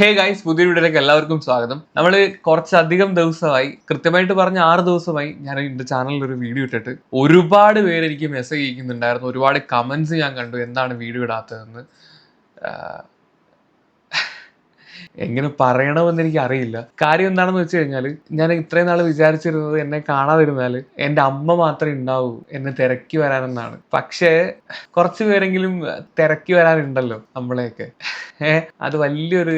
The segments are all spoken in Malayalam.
ഹേ ഗൈസ് പുതിയ വീഡിയോയിലേക്ക് എല്ലാവർക്കും സ്വാഗതം. നമ്മൾ കുറച്ചധികം ദിവസമായി കൃത്യമായിട്ട് പറഞ്ഞ ആറ് ദിവസമായി ഞാൻ എന്റെ ചാനലിൽ ഒരു വീഡിയോ ഇട്ടിട്ട് ഒരുപാട് പേര് എനിക്ക് മെസ്സേജ് അയക്കുന്നുണ്ടായിരുന്നു. ഒരുപാട് കമൻസ് ഞാൻ കണ്ടു. എന്താണ് വീഡിയോ ഇടാത്തതെന്ന്. എങ്ങനെ പറയണമെന്ന് എനിക്ക് അറിയില്ല. കാര്യം എന്താണെന്ന് വെച്ച് കഴിഞ്ഞാൽ ഞാൻ ഇത്രയും നാൾ വിചാരിച്ചിരുന്നത് എന്നെ കാണാതിരുന്നാൽ എന്റെ അമ്മ മാത്രമേ ഉണ്ടാവൂ എന്നെ തിരക്കി വരാനെന്നാണ്. പക്ഷേ കുറച്ച് പേരെങ്കിലും തിരക്കി വരാനുണ്ടല്ലോ നമ്മളെയൊക്കെ. അത് വലിയൊരു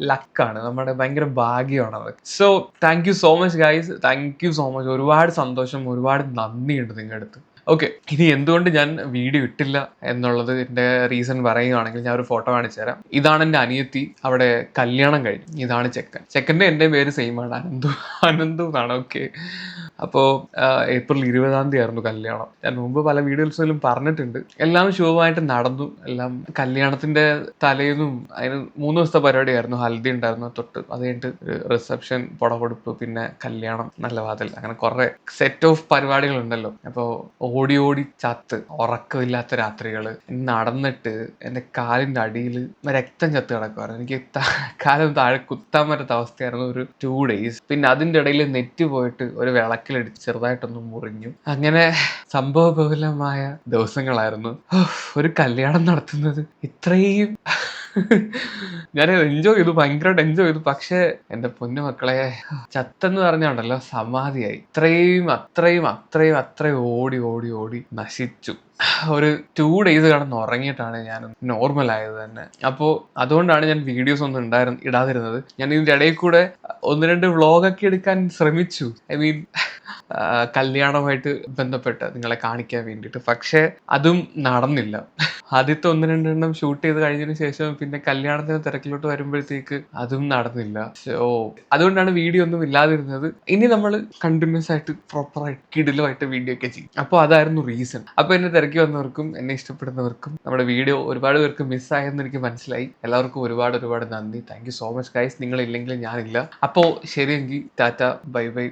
ലക്കാണ്. നമ്മുടെ ഭയങ്കര ഭാഗ്യമാണത്. So thank you so much guys thank you so much ഒരുപാട് സന്തോഷം ഒരുപാട് നന്ദിയുണ്ട് നിങ്ങളുടെ അടുത്ത്. ഓക്കെ ഇനി എന്തുകൊണ്ട് ഞാൻ വീഡിയോ ഇട്ടില്ല എന്നുള്ളത് എന്റെ റീസൺ പറയുകയാണെങ്കിൽ ഞാൻ ഒരു ഫോട്ടോ കാണിച്ചു തരാം. ഇതാണ് എന്റെ അനിയത്തി. അവിടെ കല്യാണം കഴിഞ്ഞു. ഇതാണ് ചെക്കൻ. ചെക്കന്റെ എന്റെ പേര് സെയിം ആണ്. അനന്തു. അനന്തു എന്നാണ്. ഓക്കെ അപ്പോൾ ഏപ്രിൽ ഇരുപതാം തീയതി ആയിരുന്നു കല്യാണം. ഞാൻ മുമ്പ് പല വീഡിയോസിലും പറഞ്ഞിട്ടുണ്ട്. എല്ലാം ശുഭമായിട്ട് നടന്നു. എല്ലാം കല്യാണത്തിന്റെ തലേന്നും അതിന് മൂന്ന് ദിവസത്തെ പരിപാടിയായിരുന്നു. ഹൽദി ഉണ്ടായിരുന്നു തൊട്ട്. അത് കഴിഞ്ഞിട്ട് റിസപ്ഷൻ പുടപൊടുപ്പ് പിന്നെ കല്യാണം നല്ല വാതിൽ അങ്ങനെ കുറെ സെറ്റ് ഓഫ് പരിപാടികളുണ്ടല്ലോ. അപ്പോൾ ഓടി ഓടി ചത്ത് ഉറക്കമില്ലാത്ത രാത്രികൾ നടന്നിട്ട് എന്റെ കാലിന്റെ അടിയിൽ രക്തം ചത്ത് കിടക്കുമായിരുന്നു എനിക്ക് കാലം താഴെ കുത്താൻ പറ്റാത്ത അവസ്ഥയായിരുന്നു ഒരു ടു ഡേയ്സ് പിന്നെ അതിന്റെ ഇടയിൽ നെറ്റ് പോയിട്ട് ഒരു വിളക്കിലടിച്ച് ചെറുതായിട്ടൊന്ന് മുറിഞ്ഞു. അങ്ങനെ സംഭവബഹുലമായ ദിവസങ്ങളായിരുന്നു. ഒരു കല്യാണം നടത്തുന്നത്. ഇത്രയും ഞാൻ എൻജോയ് ചെയ്തു ഭയങ്കരമായിട്ട് എൻജോയ് ചെയ്തു. പക്ഷേ എന്റെ പൊന്നു മക്കളെ ചത്തെന്ന് പറഞ്ഞുണ്ടല്ലോ സമാധിയായി. ഇത്രയും അത്രയും അത്രയും അത്രയും ഓടി ഓടി ഓടി നശിച്ചു. ഒരു ടു ഡേയ്സ് കിടന്ന് ഉറങ്ങിയിട്ടാണ് ഞാൻ നോർമൽ ആയത് തന്നെ. അപ്പോൾ അതുകൊണ്ടാണ് ഞാൻ വീഡിയോസ് ഒന്നും ഉണ്ടായിരുന്നു ഇടാതിരുന്നത്. ഞാൻ ഇതിന്റെ ഇടയിൽ കൂടെ ഒന്ന് രണ്ട് വ്ളോഗൊക്കെ എടുക്കാൻ ശ്രമിച്ചു. ഐ മീൻ കല്യാണമായിട്ട് ബന്ധപ്പെട്ട് നിങ്ങളെ കാണിക്കാൻ വേണ്ടിയിട്ട്. പക്ഷേ അതും നടന്നില്ല. ആദ്യത്തെ ഒന്ന് രണ്ടെണ്ണം ഷൂട്ട് ചെയ്ത് കഴിഞ്ഞതിന് ശേഷം പിന്നെ കല്യാണത്തിന് തിരക്കിലോട്ട് വരുമ്പോഴത്തേക്ക് അതും നടന്നില്ല. സോ അതുകൊണ്ടാണ് വീഡിയോ ഒന്നും ഇല്ലാതിരുന്നത്. ഇനി നമ്മൾ കണ്ടിന്യൂസ് ആയിട്ട് പ്രോപ്പറായിട്ട് കിടിലുമായിട്ട് വീഡിയോ ഒക്കെ ചെയ്യും. അപ്പോൾ അതായിരുന്നു റീസൺ അപ്പോൾ എന്നെ തിരക്കി വന്നവർക്കും എന്നെ ഇഷ്ടപ്പെടുന്നവർക്കും നമ്മുടെ വീഡിയോ ഒരുപാട് പേർക്ക് മിസ്സായെന്ന് എനിക്ക് മനസ്സിലായി. എല്ലാവർക്കും ഒരുപാട് ഒരുപാട് നന്ദി. താങ്ക് സോ മച്ച് ഗൈസ് നിങ്ങളില്ലെങ്കിൽ ഞാനില്ല. അപ്പോൾ ശരിയെങ്കിൽ ടാറ്റ ബൈ ബൈ.